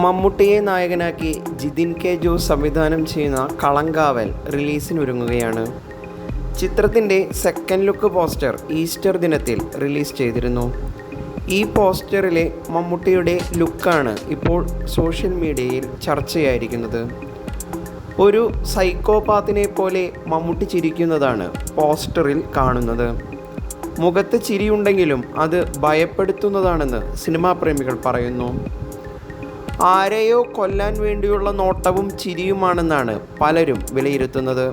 മമ്മൂട്ടിയെ നായകനാക്കി ജിതിൻ കെ ജോസ് സംവിധാനം ചെയ്യുന്ന കളങ്കാവൽ റിലീസിനൊരുങ്ങുകയാണ്. ചിത്രത്തിന്റെ സെക്കൻഡ് ലുക്ക് പോസ്റ്റർ ഈസ്റ്റർ ദിനത്തിൽ റിലീസ് ചെയ്തിരുന്നു. ഈ പോസ്റ്ററിലെ മമ്മൂട്ടിയുടെ ലുക്കാണ് ഇപ്പോൾ സോഷ്യൽ മീഡിയയിൽ ചർച്ചയായിരിക്കുന്നത്. ഒരു സൈക്കോപാത്തിനെ പോലെ മമ്മൂട്ടി ചിരിക്കുന്നതാണ് പോസ്റ്ററിൽ കാണുന്നത്. മുഖത്ത് ചിരിയുണ്ടെങ്കിലും അത് ഭയപ്പെടുത്തുന്നതാണെന്ന് സിനിമാ പ്രേമികൾ പറയുന്നു. ആരെയോ കൊല്ലാൻ വേണ്ടിയുള്ള നോട്ടവും ചിരിയുമാണെന്നാണ് പലരും വിലയിരുത്തുന്നത്.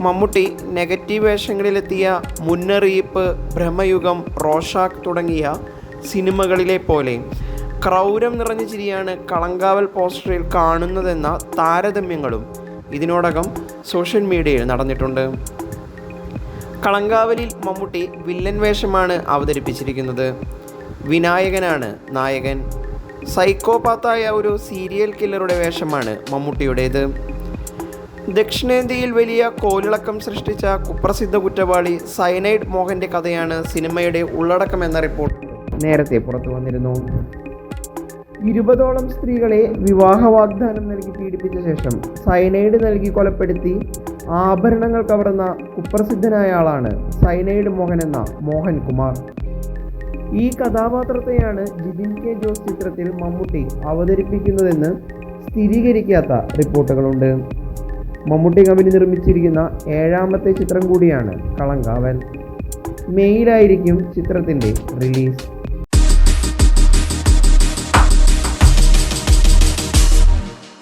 മമ്മൂട്ടി നെഗറ്റീവ് വേഷങ്ങളിലെത്തിയ മുന്നറിയിപ്പ് ഭ്രമയുഗം റോഷാക്ക് തുടങ്ങിയ സിനിമകളിലെ പോലെ ക്രൗരം നിറഞ്ഞ ചിരിയാണ് കളങ്കാവൽ പോസ്റ്ററിൽ കാണുന്നതെന്ന താരതമ്യങ്ങളും ഇതിനോടകം സോഷ്യൽ മീഡിയയിൽ നടന്നിട്ടുണ്ട്. കളങ്കാവലിൽ മമ്മൂട്ടി വില്ലൻ വേഷമാണ് അവതരിപ്പിച്ചിരിക്കുന്നത്. വിനായകനാണ് നായകൻ. സൈക്കോപാത്തായ ഒരു സീരിയൽ കില്ലറുടെ വേഷമാണ് മമ്മൂട്ടിയുടേത്. ദക്ഷിണേന്ത്യയിൽ വലിയ കോലിളക്കം സൃഷ്ടിച്ച കുപ്രസിദ്ധ കുറ്റവാളി സയനൈഡ് മോഹന്റെ കഥയാണ് സിനിമയുടെ ഉള്ളടക്കം എന്ന റിപ്പോർട്ട്. നേരത്തെ പുറത്തു വന്നിരുന്നു. ഇരുപതോളം സ്ത്രീകളെ വിവാഹ വാഗ്ദാനം നൽകി പീഡിപ്പിച്ച ശേഷം സൈനൈഡ് നൽകി കൊലപ്പെടുത്തി ആഭരണങ്ങൾ കവർന്ന കുപ്രസിദ്ധനായ ആളാണ് സൈനൈഡ് മോഹൻ എന്ന മോഹൻ കുമാർ ഈ കഥാപാത്രത്തെയാണ് ജിതിൻ കെ ജോസ് ചിത്രത്തിൽ മമ്മൂട്ടി അവതരിപ്പിക്കുന്നതെന്ന് സ്ഥിരീകരിക്കാത്ത റിപ്പോർട്ടുകളുണ്ട്. മമ്മൂട്ടി കമ്പനി നിർമ്മിച്ചിരിക്കുന്ന ഏഴാമത്തെ ചിത്രം കൂടിയാണ് കളങ്കാവൻ മെയ്യിലായിരിക്കും ചിത്രത്തിന്റെ റിലീസ്.